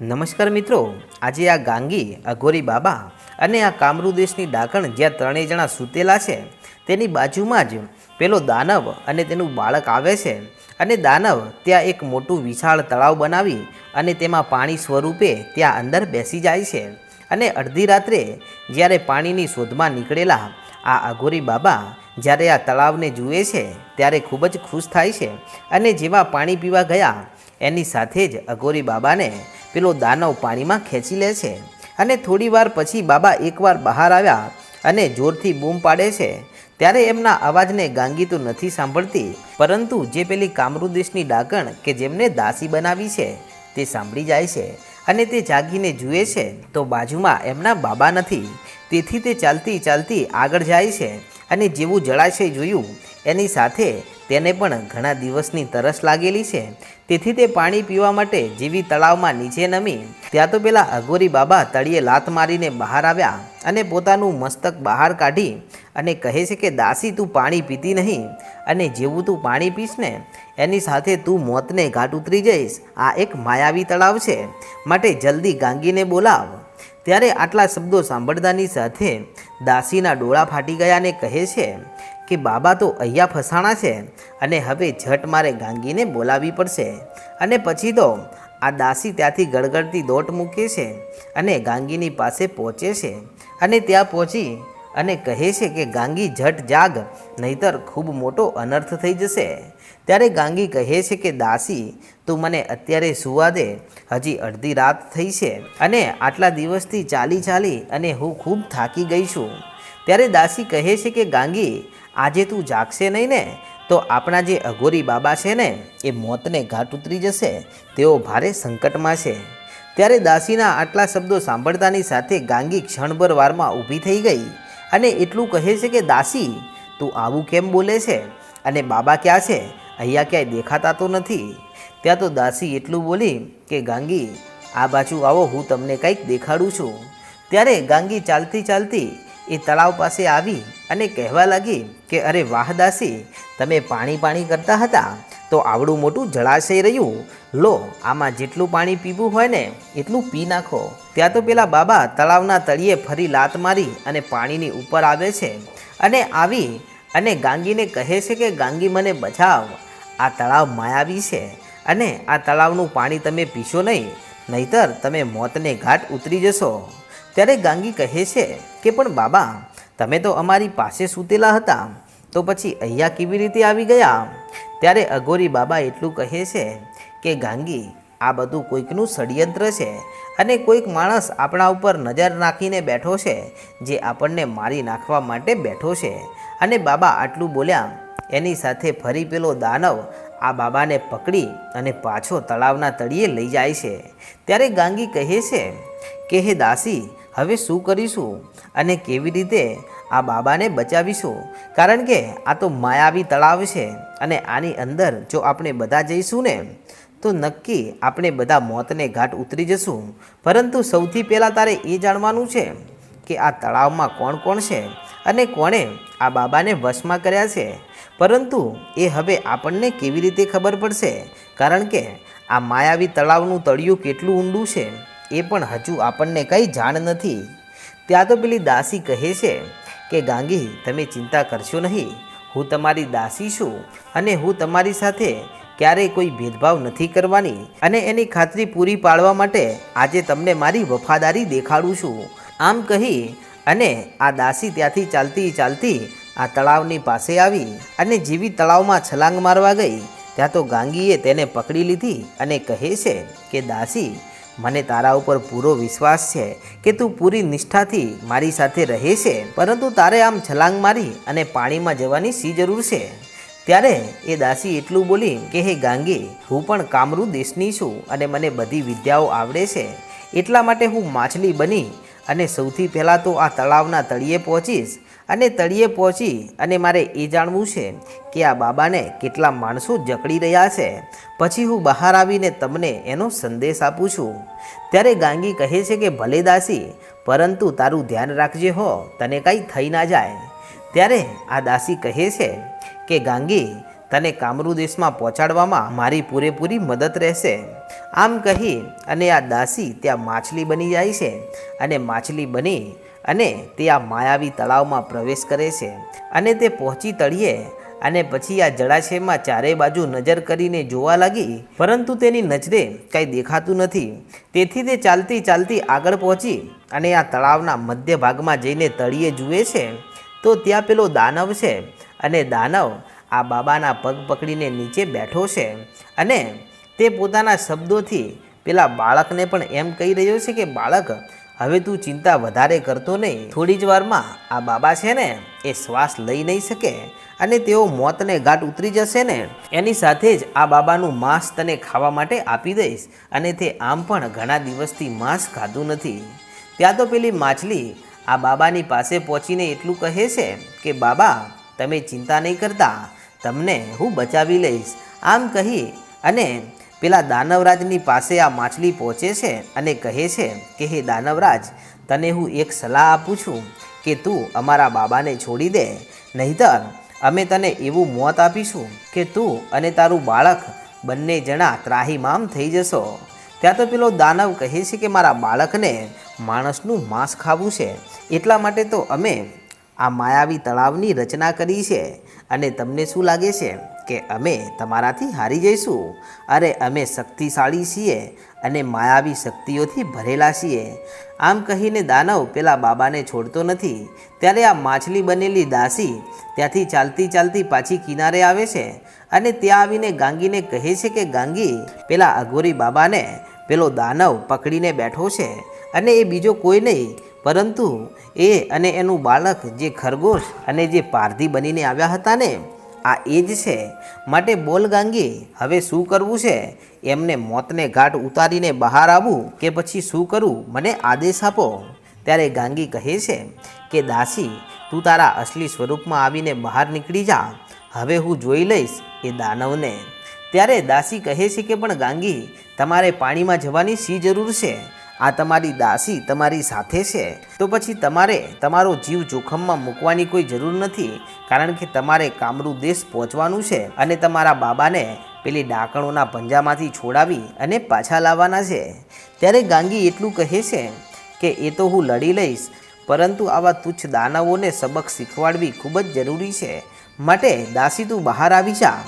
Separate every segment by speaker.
Speaker 1: નમસ્કાર મિત્રો, આજે આ ગાંગી અઘોરી બાબા અને આ કામરૂ દેશની ડાકણ જ્યાં ત્રણેય જણા સૂતેલા છે, તેની બાજુમાં જ પેલો દાનવ અને તેનું બાળક આવે છે. અને દાનવ ત્યાં એક મોટું વિશાળ તળાવ બનાવી અને તેમાં પાણી સ્વરૂપે ત્યાં અંદર બેસી જાય છે. અને અડધી રાત્રે જ્યારે પાણીની શોધમાં નીકળેલા આ અઘોરી બાબા જ્યારે આ તળાવને જુએ છે, ત્યારે ખૂબ જ ખુશ થાય છે. અને જેવા પાણી પીવા ગયા, એની સાથે જ અઘોરી બાબાને પેલો દાનવ પાણીમાં ખેંચી લે છે અને થોડી વાર પછી બાબા એકવાર બહાર આવ્યા અને જોરથી બૂમ પાડે છે. ત્યારે એમના અવાજને ગાંગી તો નથી સાંભળતી, પરંતુ જે પેલી કામરુદેશની ડાકણ કે જેમને દાસી બનાવી છે તે સાંભળી જાય છે અને તે જાગીને જુએ છે તો બાજુમાં એમના બાબા નથી. તેથી તે ચાલતી ચાલતી આગળ જાય છે અને જેવું જળાશય જોયું એની સાથે તેને પણ ઘણા દિવસની તરસ લાગેલી છે. તેથી તે પાણી પીવા માટે જેવી તળાવમાં નીચે નમી, ત્યાં તો પેલા અઘોરી બાબા તળિયે લાત મારીને બહાર આવ્યા અને પોતાનું મસ્તક બહાર કાઢી અને કહે છે કે, દાસી, તું પાણી પીતી નહીં અને જેવું તું પાણી પીશ ને, એની સાથે તું મોતને ઘાટ ઉતરી જઈશ. આ એક માયાવી તળાવ છે. માટે જલ્દી ગાંગીને બોલાવ. ત્યારે આટલા શબ્દો સાંભળતાની સાથે દાસીના ડોળા ફાટી ગયા અને કહે છે કે બાબા તો અહીંયા ફસાણા છે અને હવે ઝટ મારે ગાંગીને બોલાવવી પડશે. અને પછી તો આ દાસી ત્યાંથી ગળગળતી દોટ મૂકે છે અને ગાંગીની પાસે પહોંચે છે. અને ત્યાં પહોંચી અને કહે છે કે, ગાંગી, ઝટ જાગ, નહીતર ખૂબ મોટો અનર્થ થઈ જશે. ત્યારે ગાંગી કહે છે કે, દાસી, તું મને અત્યારે સુવા દે. હજી અડધી રાત થઈ છે અને આટલા દિવસથી ચાલી ચાલી અને હું ખૂબ થાકી ગઈ છું. ત્યારે દાસી કહે છે કે, ગાંગી, આજે તું જાગશે નહીં ને? તો આપણા જે અઘોરી બાબા છે ને, એ મોતને ઘાટ ઉતરી જશે. તેઓ ભારે સંકટમાં છે. ત્યારે દાસીના આટલા શબ્દો સાંભળતાની સાથે ગાંગી ક્ષણભર વારમાં ઊભી થઈ ગઈ અને એટલું કહે છે કે, દાસી, તું આવું કેમ બોલે છે? અને બાબા ક્યાં છે? અહીંયા ક્યાંય દેખાતા તો નથી. ત્યાં તો દાસી એટલું બોલી કે, ગાંગી, આ બાજુ આવો, હું તમને કંઈક દેખાડું છું. ત્યારે ગાંગી ચાલતી ચાલતી એ તળાવ પાસે આવી અને કહેવા લાગી કે, અરે વાહદાસી તમે પાણી પાણી કરતા હતા, તો આવડું મોટું જળાશય રહ્યું. લો, આમાં જેટલું પાણી પીવું હોય ને, એટલું પી નાખો. ત્યાં તો પેલા બાબા તળાવના તળિયે ફરી લાત મારી અને પાણીની ઉપર આવે છે અને આવી અને ગાંગીને કહે છે કે, ગાંગી, મને બચાવ. આ તળાવ માયાવી છે અને આ તળાવનું પાણી તમે પીશો નહીં, નહીતર તમે મોતને ઘાટ ઉતરી જશો. ત્યારે ગાંગી કહે છે કે, પણ બાબા, તમે તો અમારી પાસે સૂતેલા હતા, તો પછી અહીંયા કેવી રીતે આવી ગયા? ત્યારે અઘોરી બાબા એટલું કહે છે કે, ગાંગી, આ બધું કોઈકનું ષડયંત્ર છે અને કોઈક માણસ આપણા ઉપર નજર નાખીને બેઠો છે, જે આપણને મારી નાખવા માટે બેઠો છે. અને બાબા આટલું બોલ્યા, એની સાથે ફરી પેલો દાનવ આ બાબાને પકડી અને પાછો તળાવના તળિયે લઈ જાય છે. ત્યારે ગાંગી કહે છે કે, હે દાસી હવે શું કરીશું અને કેવી રીતે આ બાબાને બચાવીશું? કારણ કે આ તો માયાવી તળાવ છે અને આની અંદર જો આપણે બધા જઈશું ને, તો નક્કી આપણે બધા મોતને ઘાટ ઉતરી જશું. પરંતુ સૌથી પહેલાં તારે એ જાણવાનું છે કે આ તળાવમાં કોણ કોણ છે અને કોણે આ બાબાને વશમાં કર્યા છે. પરંતુ એ હવે આપણને કેવી રીતે ખબર પડશે? કારણ કે આ માયાવી તળાવનું તળિયું કેટલું ઊંડું છે. એ પણ હજુ આપણને કંઈ જાણ નથી. ત્યાં તો પેલી દાસી કહે છે કે, ગાંગી, તમે ચિંતા કરશો નહીં. હું તમારી દાસી છું અને હું તમારી સાથે ક્યારેય કોઈ ભેદભાવ નથી કરવાની અને એની ખાતરી પૂરી પાડવા માટે આજે તમને મારી વફાદારી દેખાડું છું. આમ કહી અને આ દાસી ત્યાંથી ચાલતી ચાલતી આ તળાવની પાસે આવી અને જેવી તળાવમાં છલાંગ મારવા ગઈ, ત્યાં તો ગાંગીએ તેને પકડી લીધી અને કહે છે કે, દાસી મને તારા ઉપર પૂરો વિશ્વાસ છે કે તું પૂરી નિષ્ઠાથી મારી સાથે રહે છે, પરંતુ તારે આમ છલાંગ મારી અને પાણીમાં જવાની સી જરૂર છે? ત્યારે એ દાસી એટલું બોલી કે, હે ગાંગી, હું પણ કામરૂ દેશની છું અને મને બધી વિદ્યાઓ આવડે છે. એટલા માટે હું માછલી બની અને સૌથી પહેલાં તો આ તળાવના તળિયે પહોંચીશ અને તળિયે પહોંચી અને મારે એ જાણવું છે કે આ બાબાને કેટલા માણસો જકડી રહ્યા છે. પછી હું બહાર આવીને તમને એનો સંદેશ આપું છું. ત્યારે ગાંગી કહે છે કે, ભલે દાસી, પરંતુ તારું ધ્યાન રાખજે હો, તને કાંઈ થઈ ના જાય. ત્યારે આ દાસી કહે છે કે, ગાંગી, તને કામરૂ દેશમાં પહોંચાડવામાં મારી પૂરેપૂરી મદદ રહેશે. આમ કહી અને આ દાસી ત્યાં માછલી બની જાય છે અને માછલી બની અને તે આ માયાવી તળાવમાં પ્રવેશ કરે છે અને તે પહોંચી તળીએ અને પછી આ જળાશયમાં ચારે બાજુ નજર કરીને જોવા લાગી. પરંતુ તેની નજરે કંઈ દેખાતું નથી. તેથી તે ચાલતી ચાલતી આગળ પહોંચી અને આ તળાવના મધ્ય ભાગમાં જઈને તળિયે જુએ છે. તો ત્યાં પેલો દાનવ છે અને દાનવ આ બાબાના પગ પકડીને નીચે બેઠો છે અને તે પોતાના શબ્દોથી પેલા બાળકને પણ એમ કહી રહ્યો છે કે, બાળક, હવે તું ચિંતા વધારે કરતો નહીં. થોડી જ વારમાં આ બાબા છે ને, એ શ્વાસ લઈ નહીં શકે અને તેઓ મોતને ઘાટ ઉતરી જશે ને. એની સાથે જ આ બાબાનું માંસ તને ખાવા માટે આપી દઈશ અને તે આમ પણ ઘણા દિવસથી માંસ ખાધું નથી. ત્યાં તો પેલી માછલી આ બાબાની પાસે પહોંચીને એટલું કહે છે કે, બાબા, તમે ચિંતા નહીં કરતા. તમને હું બચાવી લઈશ. આમ કહી અને પેલા દાનવરાજની પાસે આ માછલી પહોંચે છે અને કહે છે કે, હે દાનવરાજ, તને હું એક સલાહ આપું છું કે તું અમારા બાબાને છોડી દે. નહીતર અમે તને એવું મોત આપીશું કે તું અને તારું બાળક બંને જણા ત્રાહીમામ થઈ જશો. ત્યાં તો પેલો દાનવ કહે છે કે, મારા બાળકને માણસનું માંસ ખાવું છે. એટલા માટે તો અમે આ માયાવી તળાવની રચના કરી છે અને તમને શું લાગે છે? કે અમે તમારાથી હારી જઈશું. અરે અમે શક્તિશાળી છીએ અને માયાવી શક્તિઓથી ભરેલા છીએ. આમ કહીને દાનવ પેલા બાબાને છોડતો નથી. ત્યારે આ માછલી બનેલી દાસી ત્યાંથી ચાલતી ચાલતી પાછી કિનારે આવે છે અને ત્યાં આવીને ગાંગીને કહે છે કે, ગાંગી, પેલા અઘોરી બાબાને, પેલો દાનવ પકડીને બેઠો છે અને એ બીજો કોઈ નહીં. પરંતુ એ અને એનું બાળક જે ખરગોશ અને જે પારધી બનીને આવ્યા હતા ને આ એ જ છે. માટે બોલ ગાંગી, હવે શું કરવું છે? એમને મોતને ઘાટ ઉતારીને બહાર આવવું કે પછી શું કરવું મને આદેશ આપો. ત્યારે ગાંગી કહે છે કે, દાસી, તું તારા અસલી સ્વરૂપમાં આવીને બહાર નીકળી જા. હવે હું જોઈ લઈશ એ દાનવને. ત્યારે દાસી કહે છે કે, પણ ગાંગી, તમારે પાણીમાં જવાની શી જરૂર છે? આ તમારી દાસી તમારી સાથે છે, તો પછી તમારે તમારો જીવ જોખમમાં મૂકવાની કોઈ જરૂર નથી, કારણ કે તમારે કામરૂ દેશ પહોંચવાનું છે અને તમારા બાબાને પેલી ડાકણોના પંજામાંથી છોડાવી અને પાછા લાવવાના છે. ત્યારે ગાંગી એટલું કહે છે કે, એ તો હું લડી લઈશ, પરંતુ આવા તુચ્છ દાનવોને સબક શીખવાડવી ખૂબ જ જરૂરી છે. માટે દાસી તું બહાર આવી જા.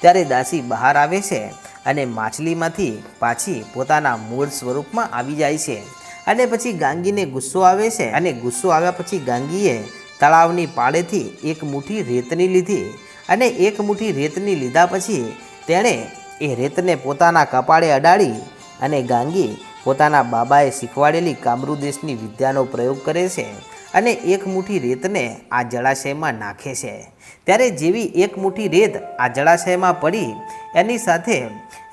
Speaker 1: ત્યારે દાસી બહાર આવે છે અને માછલીમાંથી પાછી પોતાના મૂળ સ્વરૂપમાં આવી જાય છે. અને પછી ગાંગીને ગુસ્સો આવે છે અને ગુસ્સો આવ્યા પછી ગાંગીએ તળાવની પાળેથી એક મુઠ્ઠી રેતની લીધી અને એક મુઠ્ઠી રેતની લીધા પછી તેણે એ રેતને પોતાના કપાળે અડાડી અને ગાંગી પોતાના બાબાએ શીખવાડેલી કામરૂ દેશની વિદ્યાનો પ્રયોગ કરે છે. અને એક મુઠ્ઠી રેતને આ જળાશયમાં નાખે છે. ત્યારે જેવી એક મુઠ્ઠી રેત આ જળાશયમાં પડી, એની સાથે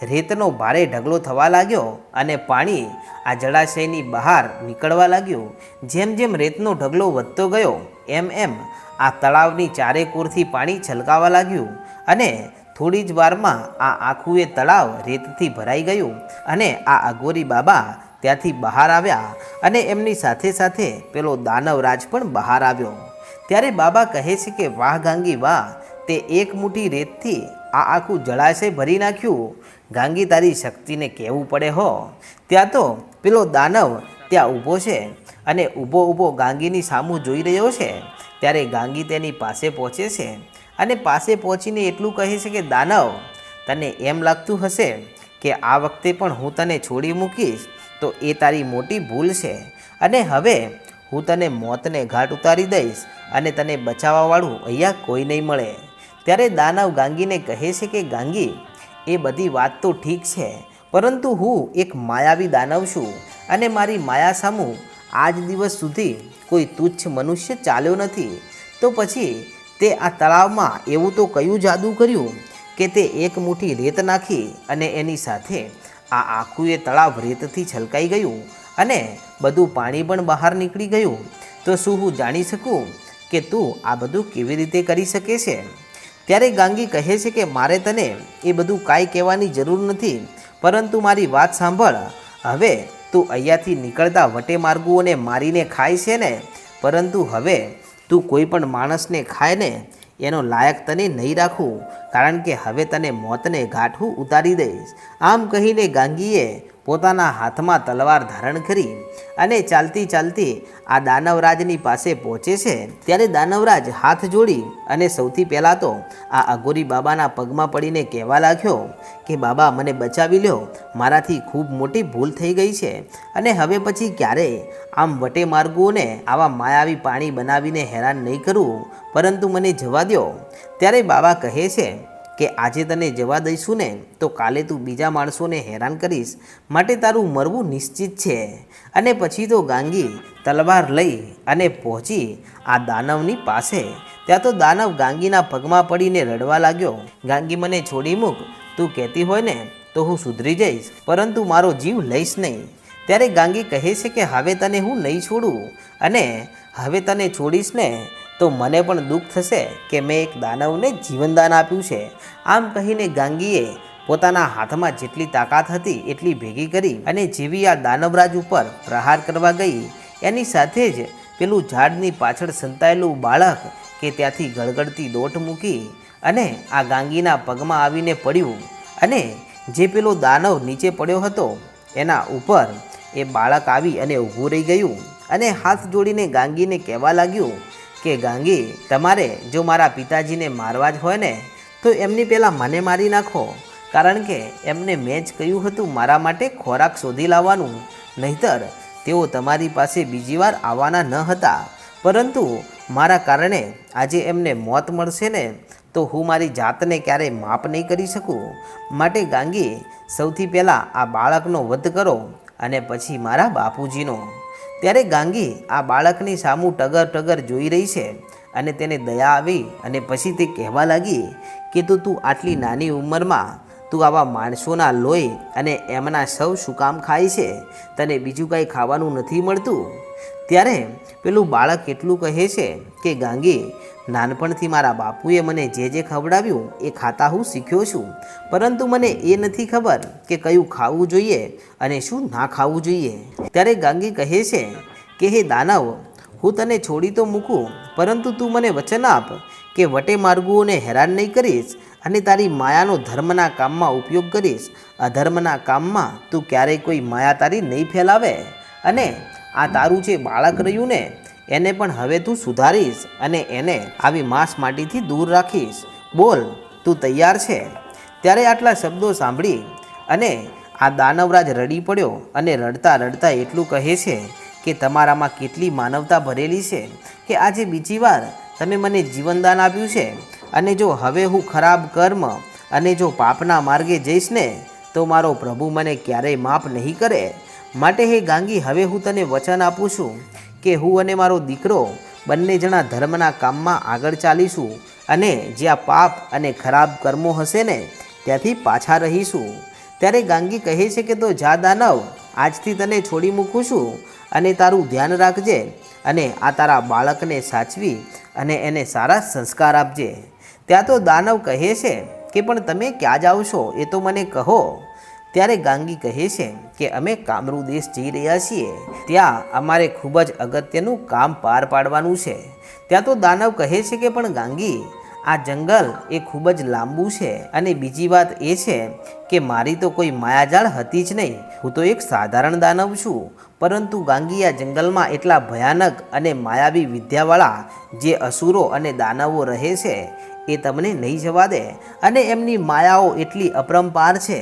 Speaker 1: રેતનો ભારે ઢગલો થવા લાગ્યો અને પાણી આ જળાશયની બહાર નીકળવા લાગ્યું. જેમ જેમ રેતનો ઢગલો વધતો ગયો, એમ એમ આ તળાવની ચારે કોરથી પાણી છલકાવા લાગ્યું અને થોડી જ વારમાં આ આખું એ તળાવ રેતથી ભરાઈ ગયું અને આ અઘોરી બાબા ત્યાંથી બહાર આવ્યા અને એમની સાથે સાથે પેલો દાનવરાજ પણ બહાર આવ્યો. ત્યારે બાબા કહે છે કે, વાહ ગાંગી, વાહ, તે એક મુઠ્ઠી રેતથી આ આખું જળાશય ભરી નાખ્યું. ગાંગી, તારી શક્તિને કહેવું પડે હો. ત્યાં તો પેલો દાનવ ત્યાં ઊભો છે અને ઊભો ઊભો ગાંગીની સામું જોઈ રહ્યો છે. ત્યારે ગાંગી તેની પાસે પહોંચે છે અને પાસે પહોંચીને એટલું કહે છે કે, દાનવ, તને એમ લાગતું હશે કે આ વખતે પણ હું તને છોડી મૂકીશ તો એ તારી મોટી ભૂલ છે. અને હવે હું તને મોતને ઘાટ ઉતારી દઈશ અને તને બચાવવાવાળું અહીંયા કોઈ નહીં મળે. ત્યારે દાનવ ગાંગીને કહે છે કે, ગાંગી, એ બધી વાત તો ઠીક છે, પરંતુ હું એક માયાવી દાનવ છું અને મારી માયા સામું આજ દિવસ સુધી કોઈ તુચ્છ મનુષ્ય ચાલ્યો નથી. તો પછી તે આ તળાવમાં એવું તો કયું જાદુ કર્યું કે તે એક મુઠ્ઠી રેત નાખી અને એની સાથે આ આખું એ તળાવ રેતથી છલકાઈ ગયું અને બધું પાણી પણ બહાર નીકળી ગયું. તો શું હું જાણી શકું કે તું આ બધું કેવી રીતે કરી શકે છે? ત્યારે ગાંગી કહે છે કે, મારે તને એ બધું કાંઈ કહેવાની જરૂર નથી, પરંતુ મારી વાત સાંભળ. હવે તું અહીંયાથી નીકળતા વટે માર્ગુઓને મારીને ખાય છે ને, પરંતુ હવે તું કોઈ પણ માણસને ખાય ને એનો લાયક તને નહીં રાખું, કારણ કે હવે તને મોતને ગાંઠું ઉતારી દઈશ. આમ કહીને ગાંગીએ પોતાના હાથમાં તલવાર ધારણ કરી અને ચાલતી ચાલતી આ દાનવરાજની પાસે પહોંચે છે. ત્યારે દાનવરાજ હાથ જોડી અને સૌથી પહેલાં તો આ અઘોરી બાબાના પગમાં પડીને કહેવા લાગ્યો કે, બાબા, મને બચાવી લ્યો. મારાથી ખૂબ મોટી ભૂલ થઈ ગઈ છે. અને હવે પછી ક્યારેય આમ વટે માર્ગોને આવા માયાવી પાણી બનાવીને હેરાન નહીં કરું. પરંતુ મને જવા દો ત્યારે બાબા કહે છે કે આજે તને જવા દઈશું ને, તો કાલે તું બીજા માણસોને હેરાન કરીશ. માટે તારું મરવું નિશ્ચિત છે. અને પછી તો ગાંગી તલવાર લઈ અને પહોંચી આ દાનવની પાસે. ત્યાં તો દાનવ ગાંગીના પગમાં પડીને રડવા લાગ્યો. ગાંગી મને છોડી મૂક, તું કહેતી હોય ને, તો હું સુધરી જઈશ, પરંતુ મારો જીવ લઈશ નહીં. ત્યારે ગાંગી કહે છે કે હવે તને હું નહીં છોડું. અને હવે તને છોડીશ ને તો મને પણ દુઃખ થશે કે મેં એક દાનવને જીવનદાન આપ્યું છે. આમ કહીને ગાંગીએ પોતાના હાથમાં જેટલી તાકાત હતી એટલી ભેગી કરી અને જેવી આ દાનવરાજ ઉપર પ્રહાર કરવા ગઈ, એની સાથે જ પેલું ઝાડની પાછળ સંતાયેલું બાળક કે ત્યાંથી ગળગળતી દોટ મૂકી અને આ ગાંગીના પગમાં આવીને પડ્યું અને જે પેલો દાનવ નીચે પડ્યો હતો, એના ઉપર એ બાળક આવી અને ઊભું રહી ગયું અને હાથ જોડીને ગાંગીને કહેવા લાગ્યું કે ગાંગી, તમારે જો મારા પિતાજીને મારવા જ હોય ને, તો એમની પહેલાં મને મારી નાખો. કારણ કે એમને મેં જ કહ્યું હતું મારા માટે ખોરાક શોધી લાવવાનું. નહીતર, તેઓ તમારી પાસે બીજી વાર આવવાના ન હતા. પરંતુ મારા કારણે આજે એમને મોત મળશે ને, તો હું મારી જાતને ક્યારેય માફ નહીં કરી શકું. માટે ગાંગી, સૌથી પહેલાં આ બાળકનો વધ કરો અને પછી મારા બાપુજીનો. ત્યારે ગાંગી આ બાળકની સામું ટગર ટગર જોઈ રહી છે અને તેને દયા આવી અને પછી તે કહેવા લાગી કે તું તું આટલી નાની ઉંમરમાં તું આવા માણસોના લોહી અને એમના સૌ શું કામ ખાય છે? તને બીજું કાંઈ ખાવાનું નથી મળતું? ત્યારે પેલું બાળક એટલું કહે છે કે, ગાંગી નાનપણથી મારા બાપુએ મને જે જે ખવડાવ્યું એ ખાતા હું શીખ્યો છું. પરંતુ મને એ નથી ખબર કે કયું ખાવું જોઈએ અને શું ના ખાવું જોઈએ. ત્યારે ગાંગી કહે છે કે, હે દાનવ, હું તને છોડી તો મૂકું, પરંતુ તું મને વચન આપ કે વટે માર્ગુઓને હેરાન નહીં કરીશ અને તારી માયાનો ધર્મના કામમાં ઉપયોગ કરીશ. અધર્મના કામમાં તું ક્યારેય કોઈ માયા તારી નહીં ફેલાવે. અને આ તારું જે બાળક રહ્યું ને એને પણ હવે તું સુધારીશ અને એને આવી માંસ માટીથી દૂર રાખીશ. બોલ, તું તૈયાર છે? ત્યારે આટલા શબ્દો સાંભળી અને આ દાનવરાજ રડી પડ્યો અને રડતા રડતા એટલું કહે છે કે તમારામાં કેટલી માનવતા ભરેલી છે કે આજે બીજી વાર તમે મને જીવનદાન આપ્યું છે અને જો હવે હું ખરાબ કર્મ અને જો પાપના માર્ગે જઈશ ને, તો મારો પ્રભુ મને ક્યારેય માફ નહીં કરે. માટે હે ગાંગી, હવે હું તને વચન આપું છું. કે હું અને મારો દીકરો બંને જણા ધર્મના કામમાં આગળ ચાલીશું અને જ્યાં પાપ અને ખરાબ કર્મો હશે ને, ત્યાંથી પાછા રહીશું. ત્યારે ગાંગી કહે છે કે તો જા દાનવ, આજથી તને છોડી મૂકું છું અને તારું ધ્યાન રાખજે અને આ તારા બાળકને સાચવી અને એને સારા સંસ્કાર આપજે. ત્યાં તો દાનવ કહે છે કે પણ તમે ક્યાં જાઓ છો એ તો મને કહો. ત્યારે ગાંગી કહે છે કે અમે કામરૂ દેશ જઈ રહ્યા છીએ. ત્યાં અમારે ખૂબ જ અગત્યનું કામ પાર પાડવાનું છે. ત્યાં તો દાનવ કહે છે કે પણ ગાંગી, આ જંગલ એ ખૂબ જ લાંબુ છે અને બીજી વાત એ છે કે મારી તો કોઈ માયાજાળ હતી જ નહીં. હું તો એક સાધારણ દાનવ છું. પરંતુ ગાંગી આ જંગલમાં એટલા ભયાનક અને માયાવી વિદ્યાવાળા જે અસુરો અને દાનવો રહે છે, એ તમને નહીં જવા દે. અને એમની માયાઓ એટલી અપરંપાર છે.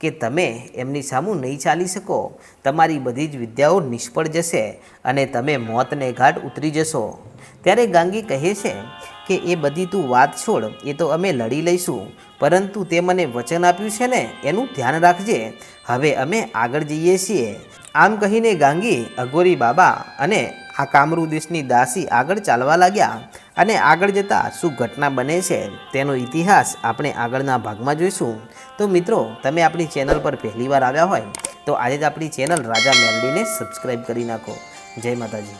Speaker 1: કે તમે એમની સામું નહીં ચાલી શકો. તમારી બધી જ વિદ્યાઓ નિષ્ફળ જશે અને તમે મોતને ઘાટ ઉતરી જશો. ત્યારે ગાંગી કહે છે કે, એ બધી તું વાત છોડ, એ તો અમે લડી લઈશું. પરંતુ તે મને વચન આપ્યું છે ને, એનું ધ્યાન રાખજે. હવે અમે આગળ જઈએ છીએ. આમ કહીને ગાંગી અઘોરી બાબા અને આ કામરૂ દેશની દાસી આગળ ચાલવા લાગ્યા અને આગળ જતાં શું ઘટના બને છે તેનો ઇતિહાસ આપણે આગળના ભાગમાં જોઈશું. તો મિત્રો, તમે આપણી ચેનલ પર પહેલીવાર આવ્યા હોય તો આજે જ આપણી ચેનલ રાજા મેલડીને સબસ્ક્રાઈબ કરી નાખો. જય માતાજી.